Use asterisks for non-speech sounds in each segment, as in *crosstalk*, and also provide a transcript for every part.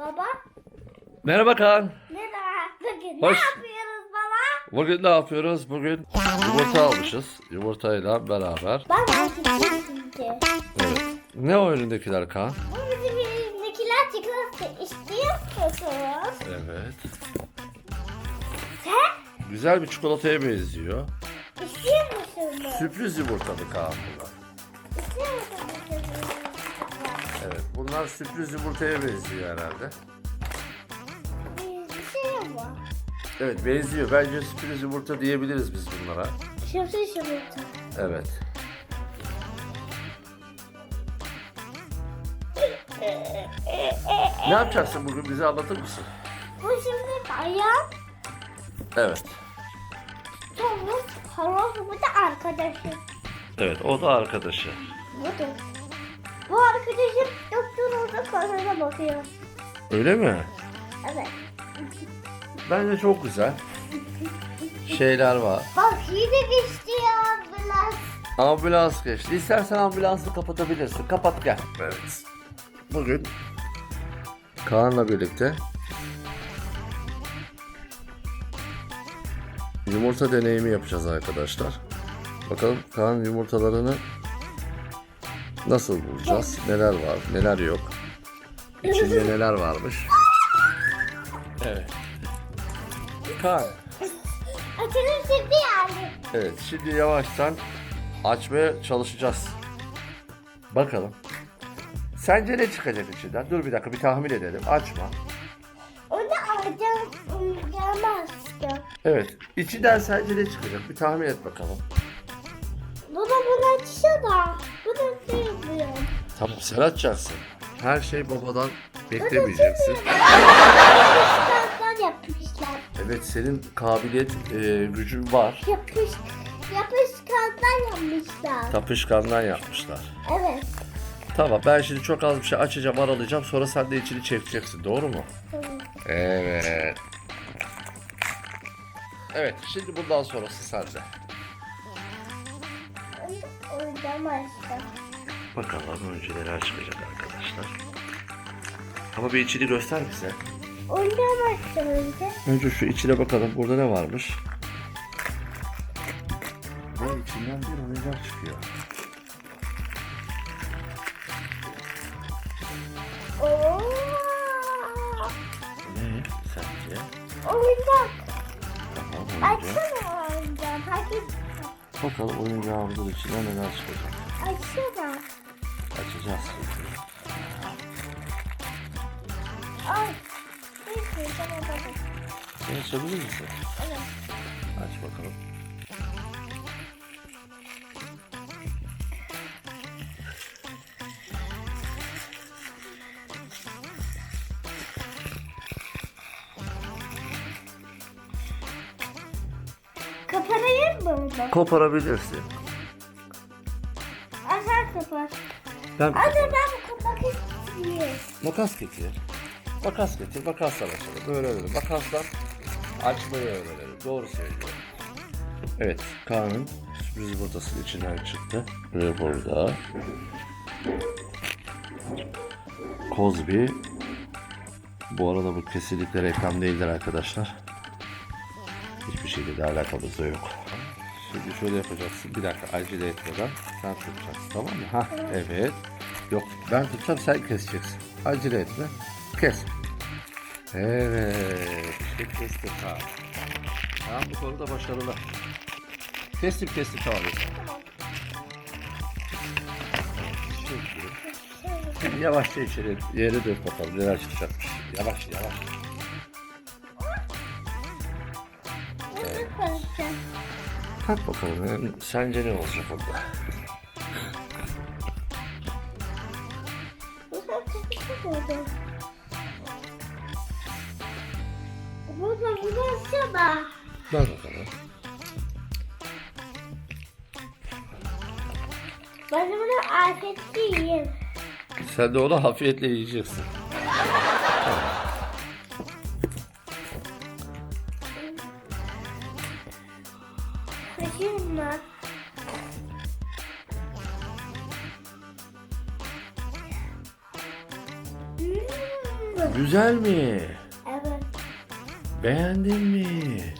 Baba. Merhaba Kaan. Merhaba. Bugün Hoş. ne yapıyoruz baba? Bugün ne yapıyoruz? Bugün yumurta almışız. Yumurtayla beraber. Şimdi. Evet. Ne o önündekiler Kaan? Bizim elimdekiler çikolata istiyor musunuz? Evet. Sen Güzel bir çikolataya benziyor. istiyor musunuz? Sürpriz yumurtalı Kaan bunlar. İstiyor musunuz? Evet. Bunlar sürpriz yumurtaya benziyor herhalde. Bir şey ama. Evet benziyor. Bence sürpriz yumurta diyebiliriz biz bunlara. Sürpriz yumurta. Evet. Ne yapacaksın bugün bize anlatır mısın? Bu şimdi bayan Evet. Thomas Harold bu da arkadaşım. Evet o da arkadaşı. Bu da. Bu arkadaşım doktor orada kasada bakıyor. Öyle mi? Evet. Bence çok güzel. Şeyler var. Bak yine geçti ya biraz. Ambulans geçti. İstersen ambulansı kapatabilirsin. Kapat gel. Evet. Bugün Kaan'la birlikte yumurta deneyimi yapacağız arkadaşlar. Bakalım Kaan yumurtalarını nasıl bulacağız? Neler var, neler yok? İçinde neler varmış? Evet. Kaan. Açılır şimdi yani. Evet, şimdi yavaştan açmaya çalışacağız. Bakalım. Sence ne çıkacak içinden? Dur bir dakika bir tahmin edelim. Açma. Onu alacağım. Gelmez. Evet, içinden sence ne çıkacak? Bir tahmin et bakalım. Baba bunu. Bunu sevmiyorum. Tamam, sen açacaksın. Her şey babadan beklemeyeceksin. *laughs* Yapmışlar. Evet, senin kabiliyet e, gücün var. Yapış, yapışkanlar yapmışlar. Tapışkandan yapmışlar. Evet. Tamam, ben şimdi çok az bir şey açacağım, aralayacağım. Sonra sen de içini çekeceksin. Doğru mu? Tamam. Evet. Evet, şimdi bundan sonrası sende. Oradan açtım. Bakalım önce neler çıkacak arkadaşlar. Ama bir içini göster bize. Oradan açtım önce. Önce şu içine bakalım. Burada ne varmış? Ve içinden bir oyuncak çıkıyor. Oo. Ne sence? Oyuncak. Tamam oyuncak. Açsana oyuncak. Hadi Bakalım oyuncağımızın içinden neler çıkacak. açsana. Açacağız şimdi. Ay. Neyse tamam tamam. Sen açabilir misin? Evet. Aç bakalım. Kapanayım mı bunu? Koparabilirsin. Ben Anne ben kapak istiyorum. Makas getir. Makas getir. Makasla açalım. Böyle öğrenelim. Makasla açmayı öğrenelim. Doğru söylüyor. Evet. Kaan'ın sürpriz yumurtasının içinden çıktı. Ve burada Kozbi bu arada bu kesinlikle reklam değildir arkadaşlar. Hiçbir şeyle de alakamız da yok. Şimdi şöyle yapacaksın. Bir dakika acele etmeden sen tutacaksın tamam mı? Ha evet. Yok ben tutacağım sen keseceksin. Acele etme. Kes. Evet. İşte kestik ha. Tamam bu konuda başarılı. Kestim kestim tamam. Şimdi, şimdi yavaşça içeri yere dök bakalım neler çıkacakmış. Yavaş yavaş. Tak bakalım sence ne olacak orada? Bu sefer çok oldu. Baba bunu açsana. Ver bakalım. Ben bunu afiyetle yiyeyim. Sen de onu afiyetle yiyeceksin. Mı? Güzel mi? Evet. Beğendin mi?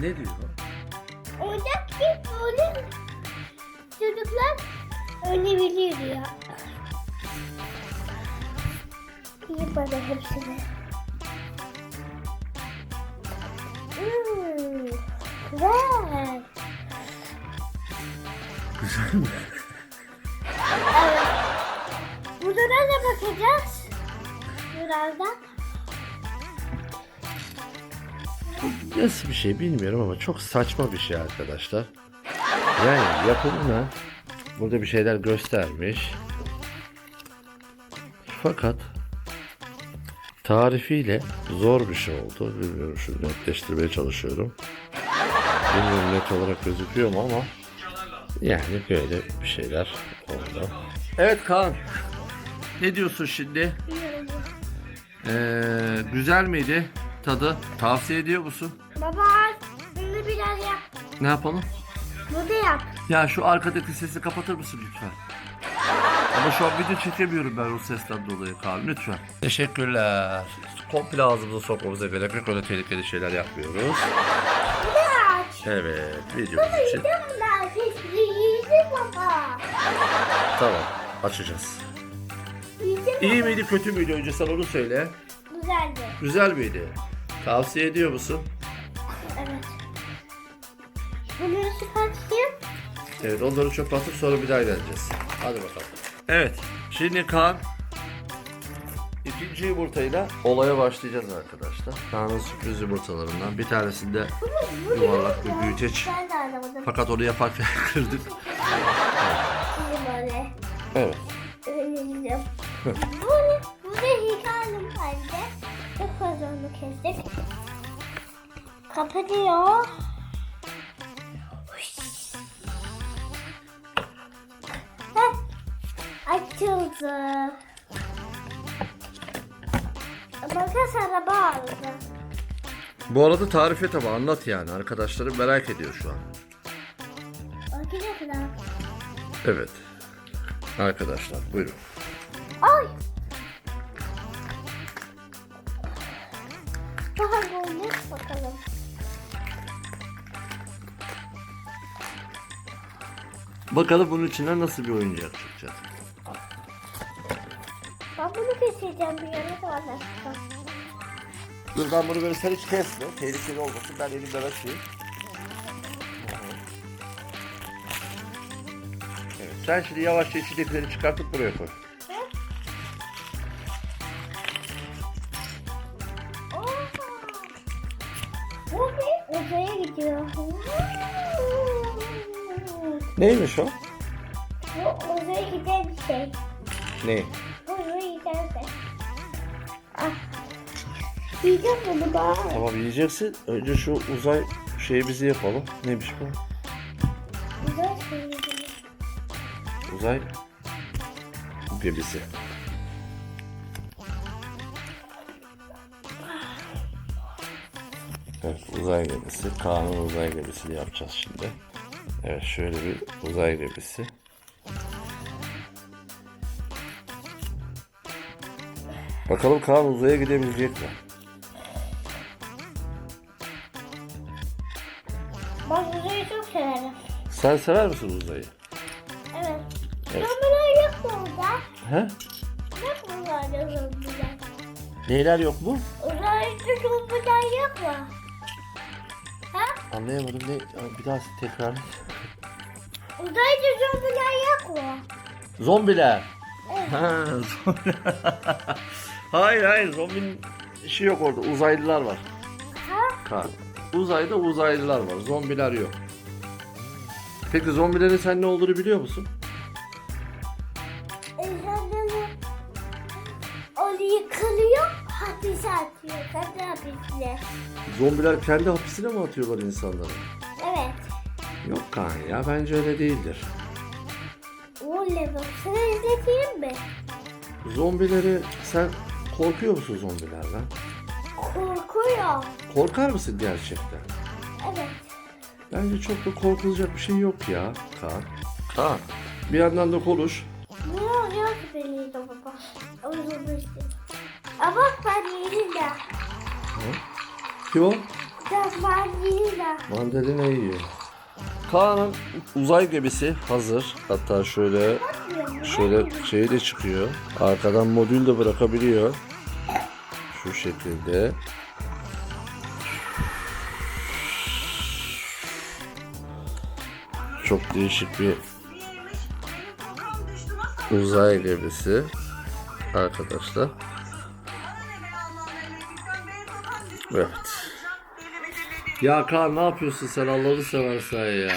Ne, diyor? Oyuncak bir böyle çocuklar oynayabiliyor ya. İyi bana hepsini. Hmm, güzel. Güzel mi? Evet. Burada nerede bakacağız? Birazdan. Nasıl bir şey bilmiyorum ama çok saçma bir şey arkadaşlar. Yani yapımına burada bir şeyler göstermiş. Fakat tarifiyle zor bir şey oldu. Bilmiyorum şu netleştirmeye çalışıyorum. Bilmiyorum net olarak gözüküyor mu ama yani böyle bir şeyler oldu. Evet Kaan. Ne diyorsun şimdi? Ee, güzel miydi tadı? Tavsiye ediyor musun? Baba bunu biraz yap. Ne yapalım? Bunu yap. Ya şu arkadaki sesi kapatır mısın lütfen? Ama şu an video çekemiyorum ben o sesten dolayı Kaan lütfen. Teşekkürler. Komple ağzımıza sokmamıza gerek yok öyle tehlikeli şeyler yapmıyoruz. Evet videomuz için. Tamam açacağız. İyi miydi kötü müydü önce sen onu söyle. Güzeldi. Güzel miydi? Tavsiye ediyor musun? Evet. Bunu çıkartayım. Evet onları çöpe atıp sonra bir daha ilerleyeceğiz. Hadi bakalım. Evet şimdi Kaan ikinci yumurtayla olaya başlayacağız arkadaşlar. Kaan'ın sürpriz yumurtalarından bir tanesinde yuvarlak bir büyüteç. Ben de anlamadım. Fakat onu yaparken *laughs* kırdık. Şimdi böyle. Evet. Bu, bu da hikayem bence. Fazla onu kestik. Kapatıyor. Heh, açıldı. Makas araba aldı. Bu arada tarif et ama anlat yani. Arkadaşlarım merak ediyor şu an. Arkadaşlar. Evet. Arkadaşlar buyurun. Bakalım bunun içinden nasıl bir oyuncak çıkacak. Ben bunu keseceğim bir yere sonra. Dur ben bunu böyle sen hiç kesme. Tehlikeli olmasın. Ben elimden açayım. Evet, sen şimdi yavaşça içindekileri çıkartıp buraya koy. Neymiş o? Bu uzaya giden bir şey. Ne? Bu uzaya giden şey. Ah. Yiyeceğim bunu da. Tamam yiyeceksin. Önce şu uzay şeyimizi yapalım. Neymiş bu? Uzay şey yiyeceğim. Uzay gemisi. Evet uzay gemisi. Kaan'ın uzay gemisini yapacağız şimdi. Evet şöyle bir uzay gemisi. Bakalım Kaan uzaya gidebilecek mi? Ben uzayı çok severim. Sen sever misin uzayı? Evet. Evet. Zombiler yok mu orada? He? Yok mu? Neyler yok mu? Uzayda zombiler yok mu? Ha? Anlayamadım ne? Bir daha tekrar. Uzayda zombiler yok mu? Zombiler. Evet. Ha, zombi. *laughs* hayır hayır zombinin işi yok orada. Uzaylılar var. Ha? Kaan. Uzayda uzaylılar var. Zombiler yok. Peki zombilerin sen ne olduğunu biliyor musun? Hapisine. Zombiler kendi hapisine mi atıyorlar insanları? Evet. Yok Kaan ya bence öyle değildir. Oley bak sana izleteyim mi? Zombileri sen korkuyor musun zombilerden? Korkuyor. Korkar mısın gerçekten? Evet. Bence çok da korkulacak bir şey yok ya Kaan. Kaan bir yandan da konuş. Ne oluyor ki beni baba? Ama bak ben yiyeyim de. Kim o? Mandalina yiyor. Kaan'ın uzay gemisi hazır. Hatta şöyle şöyle şey de çıkıyor. Arkadan modül de bırakabiliyor. Şu şekilde. Çok değişik bir uzay gemisi arkadaşlar. Evet. Ya Kaan ne yapıyorsun sen Allah'ını seversen ya.